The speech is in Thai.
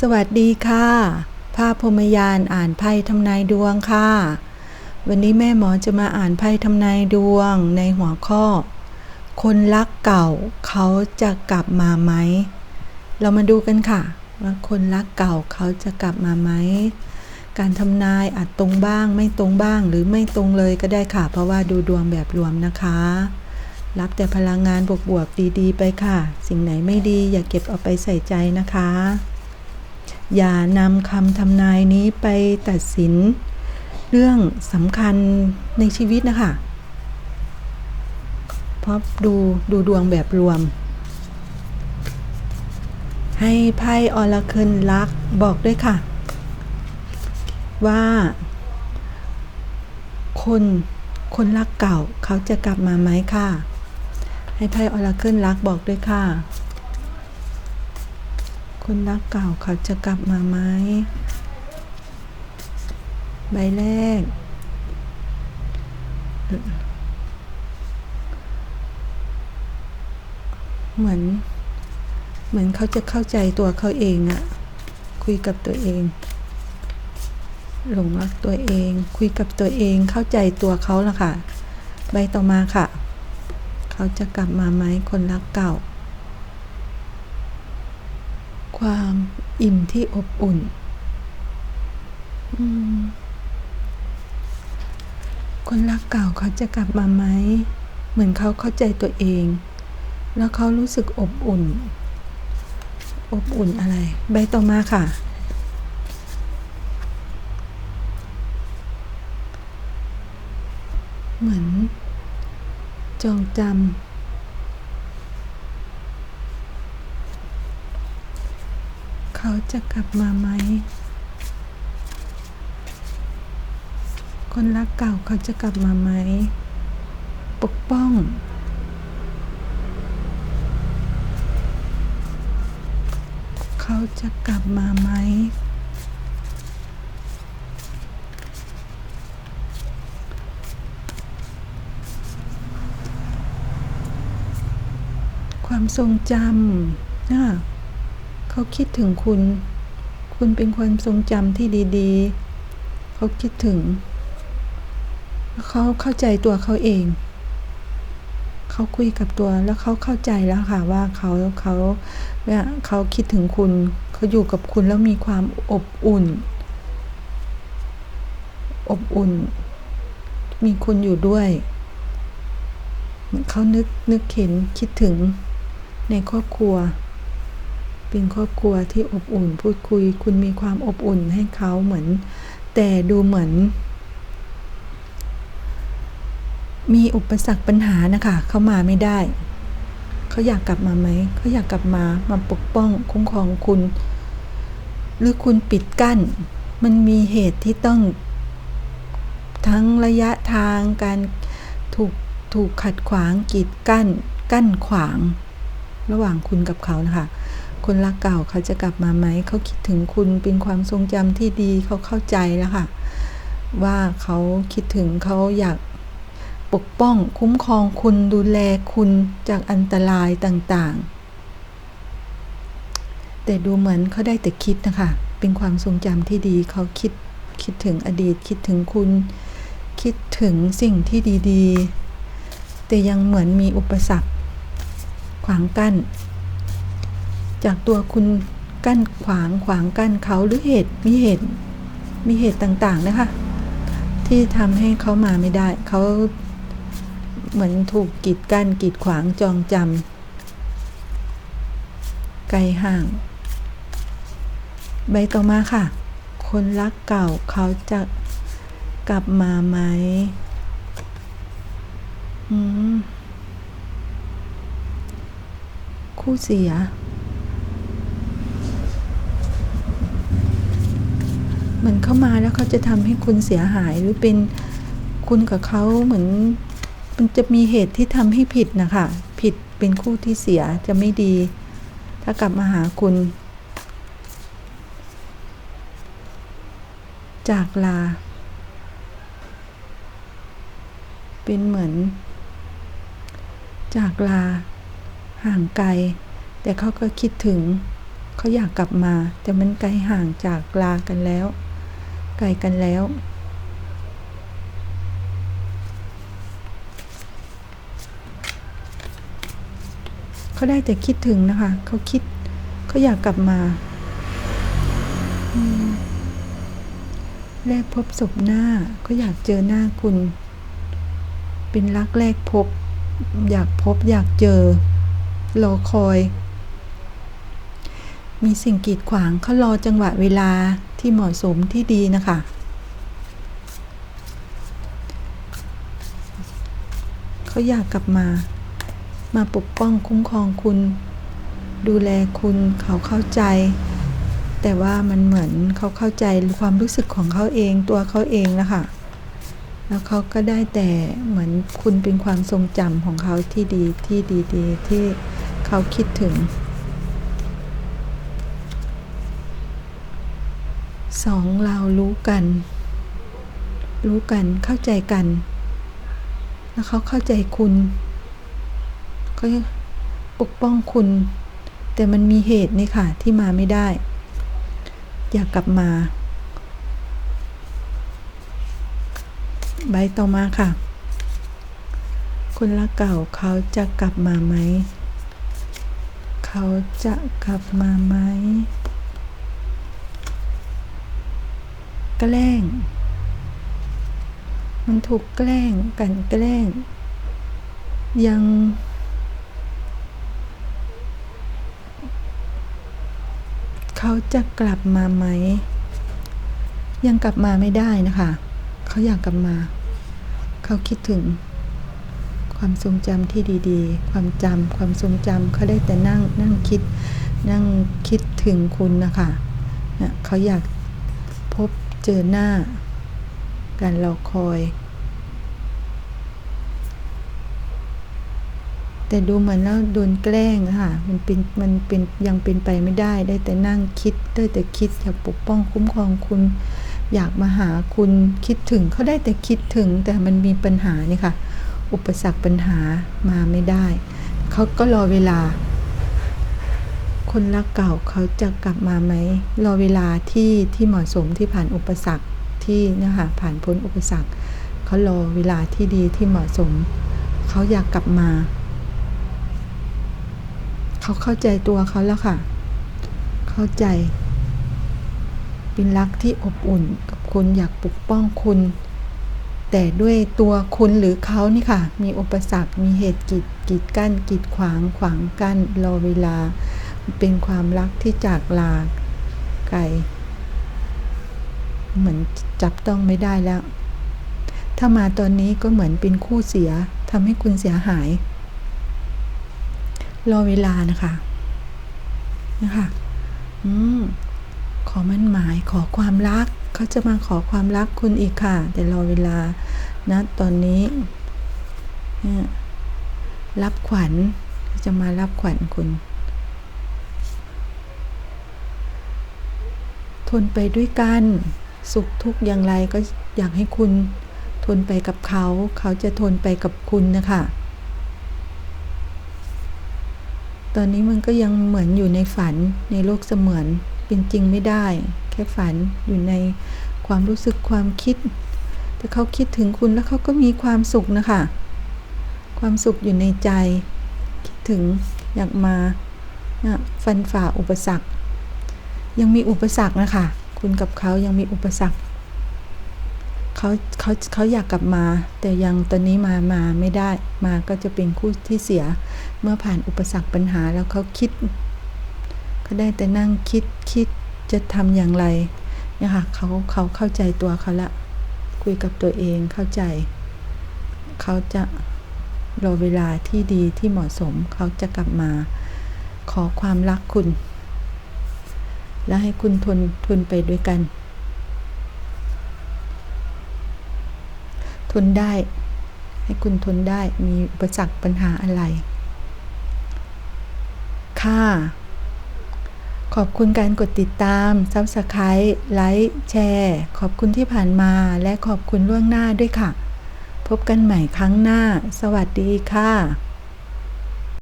สวัสดีค่ะ ภาพพรมยานอ่านไพ่ทำนายดวงค่ะ วันนี้แม่หมอจะมาอ่านไพ่ทำนายดวงในหัวข้อ คนรักเก่าเขาจะกลับมาไหม เรามาดูกันค่ะ ว่าคนรักเก่าเขาจะกลับมาไหม การทำนายอาจตรงบ้างไม่ตรงบ้างหรือไม่ตรงเลยก็ได้ค่ะ เพราะว่าดูดวงแบบรวมนะคะ รับแต่พลังงานบวกๆดีๆ ไปค่ะ สิ่งไหนไม่ดีอย่าเก็บเอาไปใส่ใจนะคะ อย่านำคำทำนายนี้ไปตัดสิน เรื่องสำคัญในชีวิตนะคะเพราะดูดูดวงแบบรวม ให้ไพ่ออราเคิลลักบอกด้วยค่ะ ว่า คนคนรักเก่าเขาจะกลับมาไหมค่ะ ให้ไพ่ออราเคิลลักบอกด้วยค่ะ คนรักเก่าเขาจะกลับมาไหมใบแรก เหมือน เหมือนเขาจะเข้าใจตัวเขาเองอะคุยกับตัวเอง หลงรักตัวเอง คุยกับตัวเองเข้าใจตัวเขาละค่ะ ใบต่อมาค่ะ เขาจะกลับมาไหมคนรักเก่า ความอิ่มที่อบอุ่น คนรักเก่าเขาจะกลับมาไหม เหมือนเขาเข้าใจตัวเอง แล้วเขารู้สึกอบอุ่น อบอุ่นอะไร ใบต่อมาค่ะ เหมือนจองจำ เขาจะกลับมาไหม คนรักเก่าเขาจะกลับมาไหม ปกป้อง เขาจะกลับมาไหมความทรงจำนะ เขาคิดถึงคุณ คุณเป็นความทรงจำที่ดีๆ เขาคิดถึง เขาเข้าใจตัวเขาเอง เขาคุยกับตัวแล้วเขาเข้าใจแล้วค่ะว่าเขาเขาเนี่ยเขาคิดถึงคุณ เขาอยู่กับคุณแล้วมีความอบอุ่น อบอุ่น มีคุณอยู่ด้วยเหมือนเขานึกนึกเห็นคิดถึงในครอบครัว เป็นครอบครัวที่อบอุ่นพูดคุย คุณมีความอบอุ่นให้เขาเหมือน แต่ดูเหมือน มีอุปสรรคปัญหานะคะเขามาไม่ได้ เขาอยากกลับมาไหมเขาอยากกลับมามาปกป้องคุ้มครองคุณ หรือคุณปิดกั้น มันมีเหตุที่ต้อง ทั้งระยะทางการถูกถูกขัดขวางกีดกั้น กั้นขวาง ระหว่างคุณกับเขานะคะ คนรักเก่าเขาจะกลับมาไหม เขาคิดถึงคุณเป็นความทรงจำที่ดีเขาเข้าใจแล้วค่ะ ว่าเขาคิดถึงเขาอยากปกป้องคุ้มครองคุณดูแลคุณจากอันตรายต่างๆ แต่ดูเหมือนเขาได้แต่คิดนะคะ เป็นความทรงจำที่ดีเขาคิดคิดถึงอดีตคิดถึงคุณ คิดถึงสิ่งที่ดีๆ แต่ยังเหมือนมีอุปสรรคขวางกั้น จากตัวคุณกั้นขวางขวางกั้นเขาหรือเหตุมีเหตุมีเหตุต่างๆนะคะ ที่ทำให้เขามาไม่ได้เขาเหมือนถูกกีดกั้นกีดขวางจองจำไกลห่าง ใบต่อมาค่ะ คนรักเก่าเขาจะกลับมาไหมอืมคู่เสีย เห มือนเข้ามาแล้วเขาจะทำให้คุณเสียหายหรือเป็นคุณกับเขาเหมือน มันจะมีเหตุที่ทำให้ผิดนะคะผิดเป็นคู่ที่เสียจะไม่ดี ถ้ากลับมาหาคุณ จากลา เป็นเหมือน จากลา ห่างไกล แต่เขาก็คิดถึงเขาอยากกลับมา แต่มันไกลห่างจากลากันแล้ว ไกลกันแล้ว เขาได้แต่คิดถึงนะคะ เขาคิดเขาอยากกลับมาแรกพบศพหน้าก็อยากเจอหน้าคุณ เป็นรักแรกพบ อยากพบอยากเจอ รอคอย มีสิ่งกีดขวางเขารอจังหวะเวลา ที่เหมาะสมที่ดีนะคะ เขาอยากกลับมา มาปกป้องคุ้มครองคุณ ดูแลคุณเขาเข้าใจ แต่ว่ามันเหมือนเขาเข้าใจความรู้สึกของเขาเองตัวเขาเองนะคะแล้วเขาก็ได้แต่เหมือนคุณเป็นความทรงจำของเขาที่ดีที่ดีๆที่เขาคิดถึง สองเรารู้กัน รู้กันเข้าใจกัน แล้วเขาเข้าใจคุณเขาปกป้องคุณ แต่มันมีเหตุนี่ค่ะ ที่มาไม่ได้ อยากกลับมา ใบต่อมาค่ะ คนรักเก่าเขาจะกลับมาไหม เขาจะกลับมาไหม แกล้ง มันถูกแกล้งกันแกล้ง ยัง เขาจะกลับมาไหม ยังกลับมาไม่ได้นะคะ เขาอยากกลับมา เขาคิดถึง ความทรงจำที่ดีๆ ความจำความทรงจำเขาได้แต่นั่งนั่งคิด นั่งคิดถึงคุณนะคะนะเขาอยาก เจอหน้า การรอคอย แต่ดูเหมือนแล้วโดนแกล้งค่ะ มันเป็นมันเป็นยังเป็นไปไม่ได้ได้แต่นั่งคิดได้แต่คิดอยากปกป้องคุ้มครองคุณอยากมาหาคุณคิดถึงเขาได้แต่คิดถึงแต่มันมีปัญหานี่ค่ะ อุปสรรคปัญหามาไม่ได้ เขาก็รอเวลา คนรักเก่าเขาจะกลับมาไหมรอเวลาที่ที่เหมาะสมที่ผ่านอุปสรรคที่นะคะผ่านพ้นอุปสรรคเขารอเวลาที่ดีที่เหมาะสม เขาอยากกลับมา เขาเข้าใจตัวเขาแล้วค่ะ เข้าใจ เป็นรักที่อบอุ่นกับคุณอยากปกป้องคุณ แต่ด้วยตัวคุณหรือเขานี่ค่ะ มีอุปสรรคมีเหตุกีดกีดกั้นกีดขวางขวางกั้นรอเวลา เป็นความรักที่จากลาไกลเหมือนจับต้องไม่ได้แล้ว ถ้ามาตอนนี้ก็เหมือนเป็นคู่เสียทำให้คุณเสียหาย รอเวลานะคะนะคะอืมขอมั่นหมายขอความรักเขาจะมาขอความรักคุณอีกค่ะ แต่รอเวลานะตอนนี้ รับขวัญจะมารับขวัญคุณ ทนไปด้วยกัน สุขทุกข์อย่างไรก็อยากให้คุณทนไปกับเขา เขาจะทนไปกับคุณนะคะ ตอนนี้มันก็ยังเหมือนอยู่ในฝันในโลกเสมือนเป็นจริงไม่ได้ แค่ฝันอยู่ในความรู้สึกความคิด แต่เขาคิดถึงคุณแล้วเขาก็มีความสุขนะคะ ความสุขอยู่ในใจ คิดถึงอยากมาฟันฝ่าอุปสรรค ยังมีอุปสรรคนะคะ คุณกับเขายังมีอุปสรรคเขาเขาเขาอยากกลับมา แต่ยังตอนนี้มามาไม่ได้มาก็จะเป็นคู่ที่เสีย เมื่อผ่านอุปสรรคปัญหาแล้วเขาคิดก็ได้แต่นั่งคิดคิดจะทำอย่างไรเนี่ยค่ะเขาเขาเข้าใจตัวเขาละ คุยกับตัวเองเข้าใจ เขาจะรอเวลาที่ดีที่เหมาะสม เขาจะกลับมา ขอความรักคุณ และให้คุณทนทนไปด้วยกัน ทนได้ ให้คุณทนได้มีอุปสรรคปัญหาอะไร ค่ะ ขอบคุณการกดติดตาม Subscribe ไลค์แชร์ ขอบคุณที่ผ่านมาและขอบคุณล่วงหน้าด้วยค่ะ พบกันใหม่ครั้งหน้า สวัสดีค่ะ